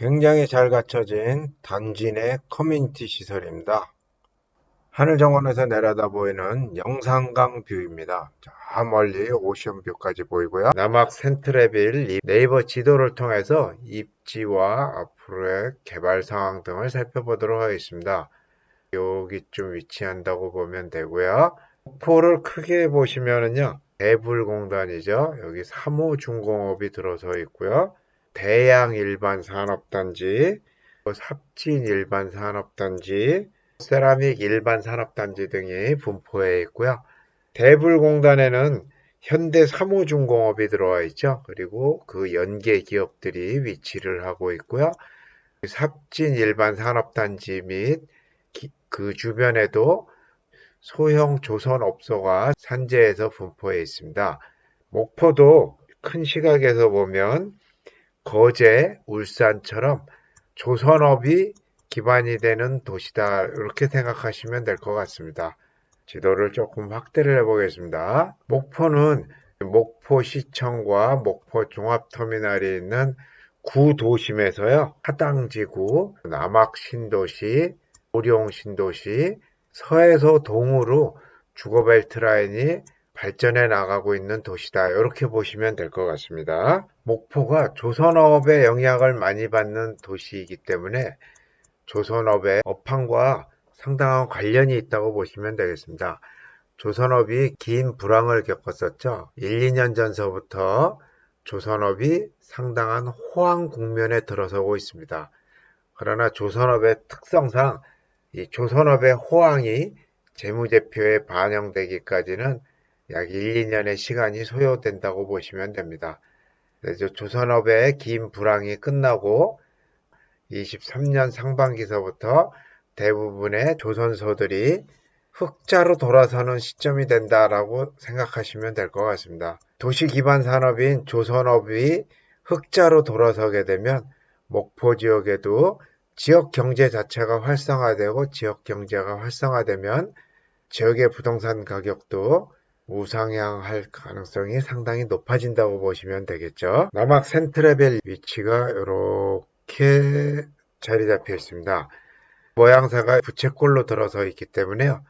굉장히 잘 갖춰진 단지 내 커뮤니티 시설입니다. 하늘 정원에서 내려다 보이는 영산강 뷰입니다. 저 멀리 오션뷰까지 보이고요. 남악 센트레빌 이 네이버 지도를 통해서 입지와 앞으로의 개발 상황 등을 살펴보도록 하겠습니다. 여기쯤 위치한다고 보면 되고요. 포를 크게 보시면은요. 대불공단이죠. 여기 3호 중공업이 들어서 있고요. 대양 일반 산업단지, 삽진 일반 산업단지, 세라믹 일반 산업단지 등이 분포해 있고요. 대불공단에는 현대 3호 중공업이 들어와 있죠. 그리고 그 연계 기업들이 위치를 하고 있고요. 삽진 일반 산업단지 및 그 주변에도 소형 조선업소가 산재에서 분포해 있습니다. 목포도 큰 시각에서 보면 거제, 울산처럼 조선업이 기반이 되는 도시다. 이렇게 생각하시면 될 것 같습니다. 지도를 조금 확대를 해보겠습니다. 목포는 목포시청과 목포 종합터미널이 있는 구도심에서요. 하당지구, 남악신도시, 오룡신도시, 서에서 동으로 주거벨트 라인이 발전해 나가고 있는 도시다. 이렇게 보시면 될 것 같습니다. 목포가 조선업의 영향을 많이 받는 도시이기 때문에 조선업의 업황과 상당한 관련이 있다고 보시면 되겠습니다. 조선업이 긴 불황을 겪었었죠. 1, 2년 전서부터 조선업이 상당한 호황 국면에 들어서고 있습니다. 그러나 조선업의 특성상 이 조선업의 호황이 재무제표에 반영되기까지는 약 1, 2년의 시간이 소요된다고 보시면 됩니다. 조선업의 긴 불황이 끝나고 23년 상반기서부터 대부분의 조선소들이 흑자로 돌아서는 시점이 된다라고 생각하시면 될 것 같습니다. 도시 기반 산업인 조선업이 흑자로 돌아서게 되면 목포 지역에도 지역 경제 자체가 활성화되고 지역 경제가 활성화되면 지역의 부동산 가격도 우상향할 가능성이 상당히 높아진다고 보시면 되겠죠. 남악 센트레벨 위치가 이렇게 자리 잡혀 있습니다. 모양새가 부채꼴로 들어서 있기 때문에요.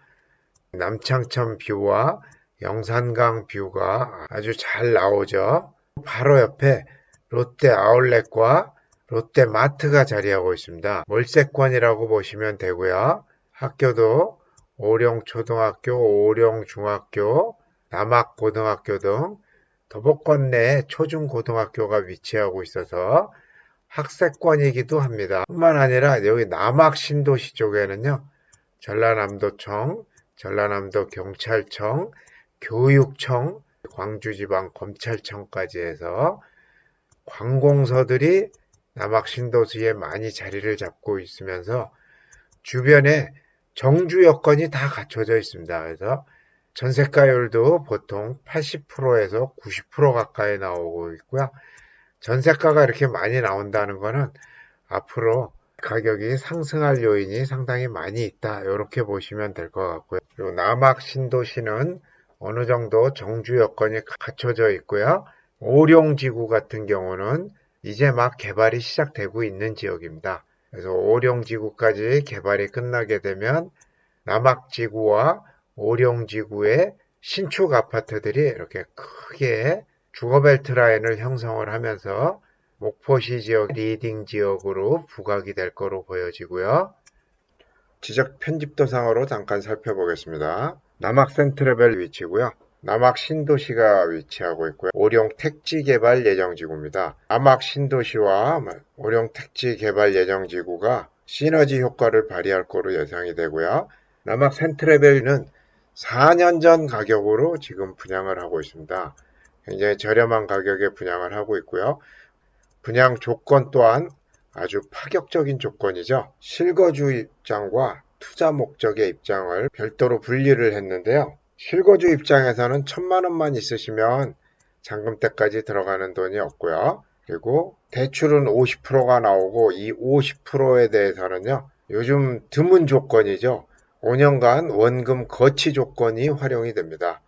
남창천 뷰와 영산강 뷰가 아주 잘 나오죠. 바로 옆에 롯데 아울렛과 롯데 마트가 자리하고 있습니다. 몰세권이라고 보시면 되고요. 학교도 오령초등학교, 오령중학교, 남학고등학교 등 도보권 내 초중고등학교가 위치하고 있어서 학세권이기도 합니다. 뿐만 아니라 여기 남학 신도시 쪽에는요. 전라남도청, 전라남도 경찰청, 교육청, 광주지방검찰청까지 해서 관공서들이 남학 신도시에 많이 자리를 잡고 있으면서 주변에 정주 여건이 다 갖춰져 있습니다. 그래서 전세가율도 보통 80%에서 90% 가까이 나오고 있고요. 전세가가 이렇게 많이 나온다는 것은 앞으로 가격이 상승할 요인이 상당히 많이 있다. 이렇게 보시면 될 것 같고요. 그리고 남악 신도시는 어느 정도 정주 여건이 갖춰져 있고요. 오룡지구 같은 경우는 이제 막 개발이 시작되고 있는 지역입니다. 그래서 오룡지구까지 개발이 끝나게 되면 남악지구와 오룡지구의 신축 아파트들이 이렇게 크게 주거벨트 라인을 형성을 하면서 목포시 지역 리딩 지역으로 부각이 될 거로 보여지고요. 지적 편집도상으로 잠깐 살펴보겠습니다. 남악 센트레벨 위치고요. 남악 신도시가 위치하고 있고요. 오령 택지 개발 예정지구입니다. 남악 신도시와 오령 택지 개발 예정지구가 시너지 효과를 발휘할 거로 예상이 되고요. 남악 센트레벨은 4년 전 가격으로 지금 분양을 하고 있습니다. 굉장히 저렴한 가격에 분양을 하고 있고요. 분양 조건 또한 아주 파격적인 조건이죠. 실거주 입장과 투자 목적의 입장을 별도로 분리를 했는데요. 실거주 입장에서는 천만 원만 있으시면 잔금 때까지 들어가는 돈이 없고요. 그리고 대출은 50%가 나오고 이 50%에 대해서는요. 요즘 드문 조건이죠. 5년간 원금 거치 조건이 활용이 됩니다.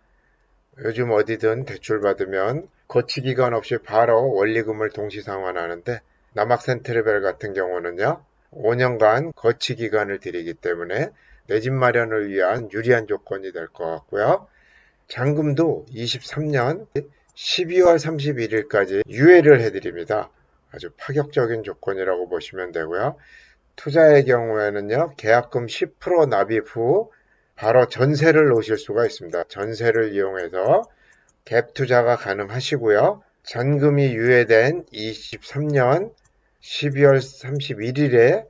요즘 어디든 대출 받으면 거치 기간 없이 바로 원리금을 동시 상환하는데 남학 센트레벨 같은 경우는요. 5년간 거치 기간을 드리기 때문에 내 집 마련을 위한 유리한 조건이 될 것 같고요. 잔금도 23년 12월 31일까지 유예를 해드립니다. 아주 파격적인 조건이라고 보시면 되고요. 투자의 경우에는요, 계약금 10% 납입 후 바로 전세를 놓으실 수가 있습니다. 전세를 이용해서 갭 투자가 가능하시고요. 잔금이 유예된 23년 12월 31일에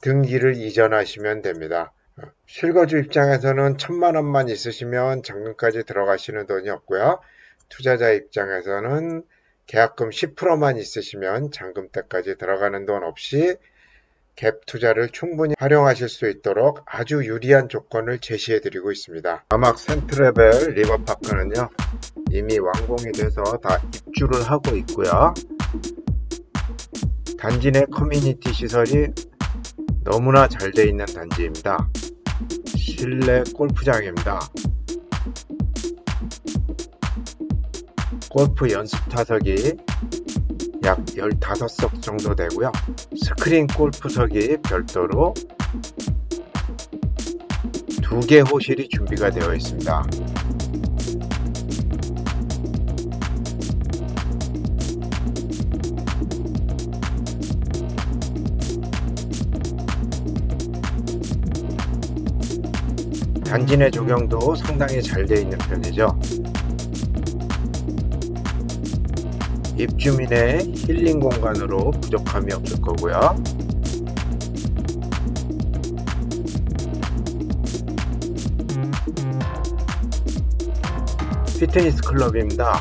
등기를 이전하시면 됩니다. 실거주 입장에서는 천만 원만 있으시면 잔금까지 들어가시는 돈이 없고요. 투자자 입장에서는 계약금 10%만 있으시면 잔금 때까지 들어가는 돈 없이 갭 투자를 충분히 활용하실 수 있도록 아주 유리한 조건을 제시해 드리고 있습니다. 아막 센트레벨 리버파크는요 이미 완공이 돼서 다 입주를 하고 있고요. 단지 내 커뮤니티 시설이 너무나 잘 돼 있는 단지입니다. 실내 골프장입니다. 골프 연습 타석이 약 15석 정도 되고요. 스크린 골프석이 별도로 두 개 호실이 준비가 되어 있습니다. 단지 내 조경도 상당히 잘 되어 있는 편이죠. 입주민의 힐링 공간으로 부족함이 없을 거고요. 피트니스 클럽입니다.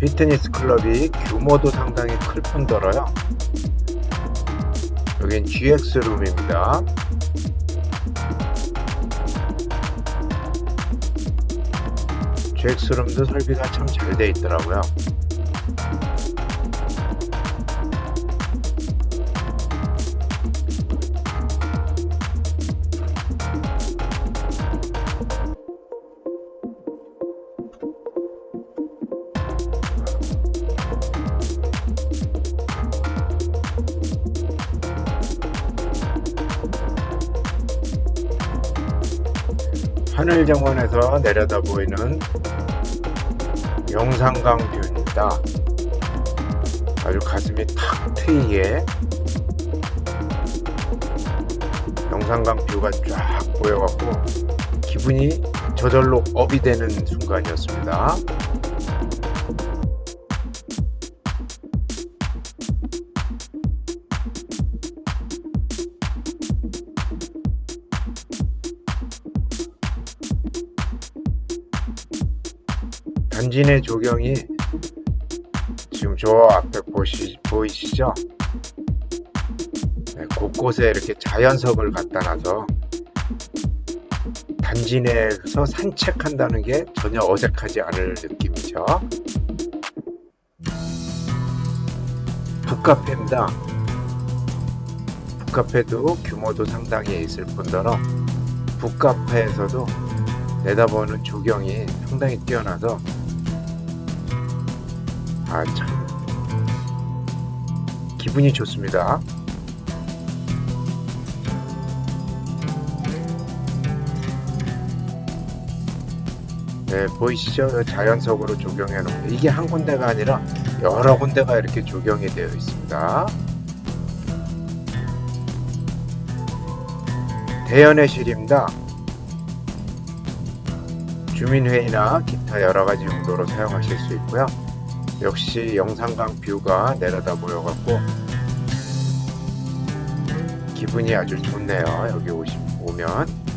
피트니스 클럽이 규모도 상당히 클 뿐더러요. 여긴 GX룸입니다. GX룸도 설비가 참 잘 돼 있더라고요. 하늘 정원에서 내려다 보이는 영산강 뷰입니다. 아주 가슴이 탁 트이게 영산강 뷰가 쫙 보여갖고 기분이 저절로 업이 되는 순간이었습니다. 내 조경이 지금 저 앞에 보시, 보이시죠? 네, 곳곳에 이렇게 자연석을 갖다 놔서 단지 내에서 산책한다는 게 전혀 어색하지 않을 느낌이죠. 북카페입니다. 북카페도 규모도 상당히 있을 뿐더러 북카페에서도 내다보는 조경이 상당히 뛰어나서 아, 참. 기분이 좋습니다. 네, 보이시죠? 자연석으로 조경해 놓은 이게 한 군데가 아니라 여러 군데가 이렇게 조경이 되어 있습니다. 대연회실입니다. 주민회의나 기타 여러 가지 용도로 사용하실 수 있고요. 역시 영산강 뷰가 내려다 보여갖고 기분이 아주 좋네요. 여기 오시, 오면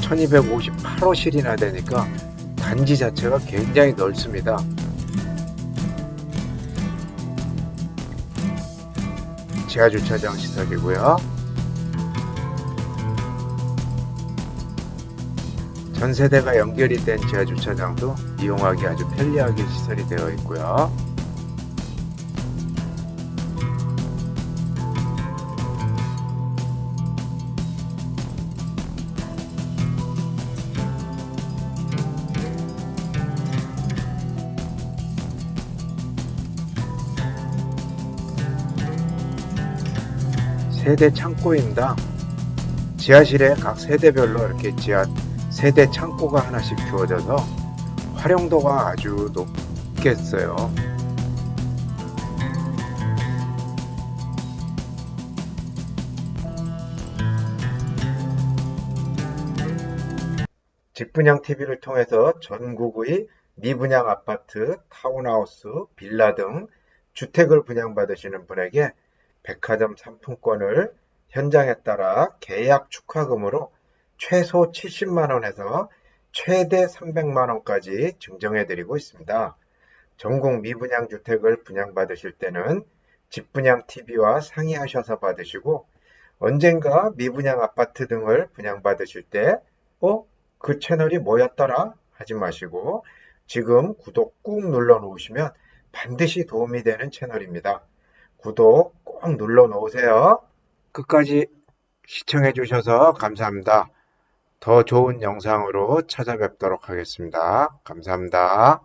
(1258호실이나) 되니까 단지 자체가 굉장히 넓습니다 지하주차장 시설이고요. 전 세대가 연결이 된 지하주차장도 이용하기 아주 편리하게 시설이 되어 있고요. 세대 창고입니다. 지하실에 각 세대별로 이렇게 지하 세대 창고가 하나씩 주어져서 활용도가 아주 높겠어요. 직분양 TV를 통해서 전국의 미분양 아파트, 타운하우스, 빌라 등 주택을 분양받으시는 분에게 백화점 상품권을 현장에 따라 계약 축하금으로 최소 70만원에서 최대 300만원까지 증정해 드리고 있습니다. 전국 미분양 주택을 분양받으실 때는 집분양 TV와 상의하셔서 받으시고 언젠가 미분양 아파트 등을 분양받으실 때 어? 그 채널이 뭐였더라? 하지 마시고 지금 구독 꾹 눌러 놓으시면 반드시 도움이 되는 채널입니다. 구독 꼭 눌러 놓으세요. 끝까지 시청해 주셔서 감사합니다. 더 좋은 영상으로 찾아뵙도록 하겠습니다. 감사합니다.